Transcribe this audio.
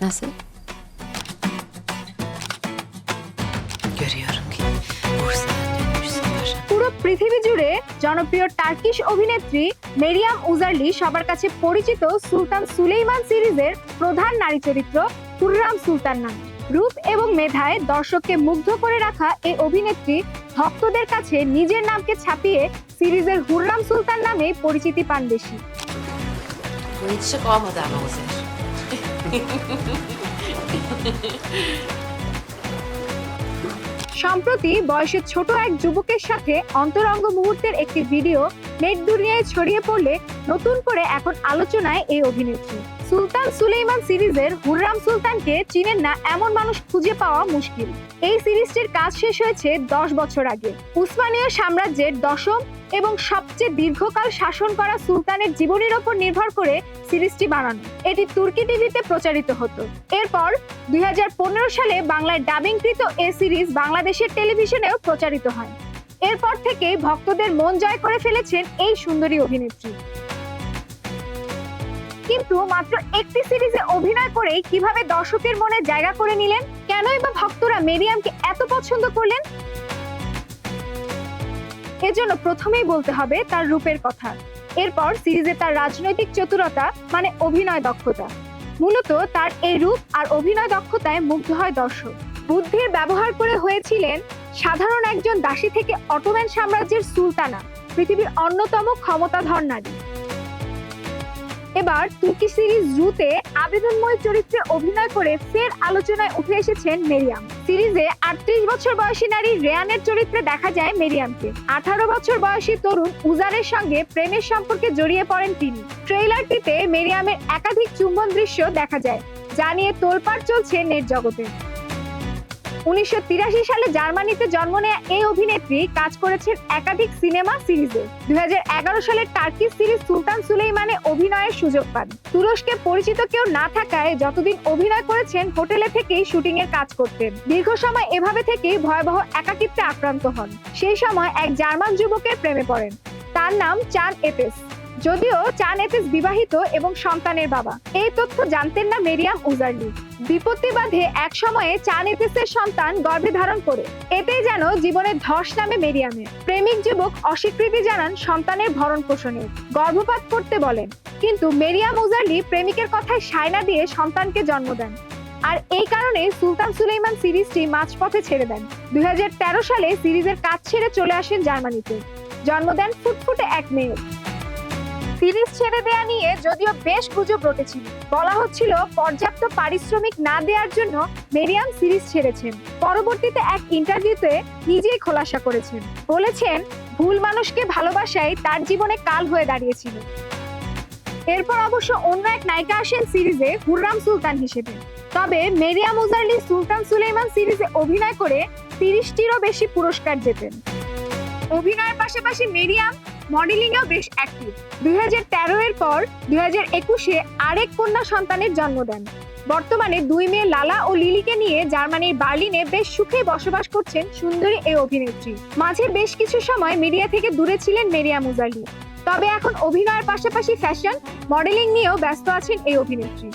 Nasıl? Görüyorum ki Bursa'dan dönmüş Savaş. পুরো পৃথিবী জুড়ে জনপ্রিয় টার্কিশ অভিনেত্রী মেরিয়াম উজারলি সবার কাছে পরিচিত সুলতান সুলেইমান সিরিজের প্রধান নারী চরিত্র হুররাম সুলতান নামে রূপ এবং মেধায় দর্শককে মুগ্ধ করে রাখা এই অভিনেত্রী ভক্তদের কাছে নিজের নামকে ছাপিয়ে সিরিজের হুররাম সুলতান নামে পরিচিতি পান বেশি Bu yetişik olmadı ama Uzer. সম্প্রতি বয়সে ছোট এক যুবকের সাথে অন্তরঙ্গ মুহূর্তের একটি ভিডিও নেট দুনিয়ায় ছড়িয়ে পড়লে নতুন করে এখন আলোচনায় এই অভিনেত্রী। সুলতান সুলেইমান সিরিজের হুররাম সুলতানকে চিনেন না এমন মানুষ খুঁজে পাওয়া মুশকিল। এই সিরিজটির কাজ শেষ হয়েছে দশ বছর আগে। উসমানীয় সাম্রাজ্যের দশম এবং সবচেয়ে দীর্ঘকাল শাসন করা সুলতানের জীবনের ওপর নির্ভর করে সিরিজটি বানানো। এটি তুর্কি টিভিতে প্রচারিত হতো। এরপর দুই হাজার পনেরো সালে বাংলায় ডাবিংকৃত এ সিরিজ বাংলাদেশের টেলিভিশনেও প্রচারিত হয়। এরপর থেকে ভক্তদের মন জয় করে ফেলেছেন এই সুন্দরী অভিনেত্রী। কিন্তু মাত্র একটি সিরিজে অভিনয় করেই কীভাবে দর্শকের মনে জায়গা করে নিলেন? কেনই বা ভক্তরা মেরিয়ামকে এত পছন্দ করলেন? এজন্য প্রথমেই বলতে হবে তার রূপের কথা। এরপর সিরিজে তার রাজনৈতিক চতুরতা মানে অভিনয় দক্ষতা। মূলত তার এই রূপ আর অভিনয় দক্ষতায় মুগ্ধ হয় দর্শক। বুদ্ধির ব্যবহার করে হয়েছিলেন সাধারণ একজন দাসী থেকে অটোম্যান সাম্রাজ্যের সুলতানা, পৃথিবীর অন্যতম ক্ষমতাধর নারী। এবার তুর্কি সিরিজ রুতে আবেদনময় চরিত্রে অভিনয় করে ফের আলোচনায় উঠে এসেছেন মেরিয়াম। সিরিজে আটত্রিশ বছর বয়সী নারী রেয়ানের চরিত্রে দেখা যায় মেরিয়ামকে। আঠারো বছর বয়সী তরুণ উজারের সঙ্গে প্রেমের সম্পর্কে জড়িয়ে পড়েন তিনি। ট্রেইলারটিতে মেরিয়ামের একাধিক চুম্বন দৃশ্য দেখা যায়, যা নিয়ে তোলপাড় চলছে নেট জগতে। উনিশশো তিরাশি সালে জার্মানিতে জন্ম নেয়া এই অভিনেত্রী কাজ করেছেন একাধিক সিনেমা সিরিজে। টার্কিশ সিরিজ সুলতান সুলেইমানে অভিনয়ের সুযোগ পান। তুরস্কে পরিচিত কেউ না থাকায় যতদিন অভিনয় করেছেন, হোটেলে থেকেই শুটিং এর কাজ করতেন। দীর্ঘ সময় এভাবে থেকেই ভয়াবহ একাকিত্বে আক্রান্ত হন। সেই সময় এক জার্মান যুবকের প্রেমে পড়েন। তার নাম চান এপেস। যদিও চান এপেস বিবাহিত এবং সন্তানের বাবা। এই তথ্য জানতেন না মেরিয়াম উজারলি। বিপত্তি বাঁধে এক সময়ে চান এপেসের সন্তান গর্ভে ধারণ করে। এতেই যেন জীবনের ধস নামে মেরিয়ামের। প্রেমিক যুবক অস্বীকৃতি জানান সন্তানের ভরণ পোষণের গর্ভপাত করতে বলেন। কিন্তু মেরিয়াম উজারলি প্রেমিকের কথায় সায়না দিয়ে সন্তানকে জন্ম দেন। আর এই কারণে সুলতান সুলেইমান সিরিজটি মাঝপথে ছেড়ে দেন। দুই হাজার তেরো সালে সিরিজের কাজ ছেড়ে চলে আসেন জার্মানিতে। জন্ম দেন ফুটফুটে এক মেয়ে সিরিজ ছেড়ে দেয়া নিয়ে যদিও বেশ গুজব রটেছিল। বলা হচ্ছিল, পর্যাপ্ত পারিশ্রমিক না দেওয়ার জন্য মেরিয়াম সিরিজ ছেড়েছেন। পরবর্তীতে এক ইন্টারভিউতে নিজেই খোলাসা করেছেন। বলেছেন, ভুল মানুষকে ভালোবাসাই তার জীবনে কাল হয়ে দাঁড়িয়েছিল। এরপর অবশ্য অন্য এক নায়িকা আসেন সিরিজে, হুররাম সুলতান হিসেবে। তবে মেরিয়াম উজারলি সুলতান সুলেইমান সিরিজে অভিনয় করে তিরিশটিরও বেশি পুরস্কার জেতেন। অভিনয়ের পাশাপাশি মেরিয়াম মডেলিং এও বেশ অ্যাক্টিভ দুই এর পর দুই একুশে আরেক কন্যা সন্তানের জন্ম দেন। বর্তমানে দুই মেয়ে লালা ও লিলিকে নিয়ে জার্মানির বার্লিনে বেশ সুখে বসবাস করছেন সুন্দরী এই অভিনেত্রী। মাঝে বেশ কিছু সময় মিডিয়া থেকে দূরে ছিলেন মেরিয়া মুজালি। তবে এখন অভিনয়ের পাশাপাশি ফ্যাশন মডেলিং নিয়েও ব্যস্ত আছেন এই অভিনেত্রী।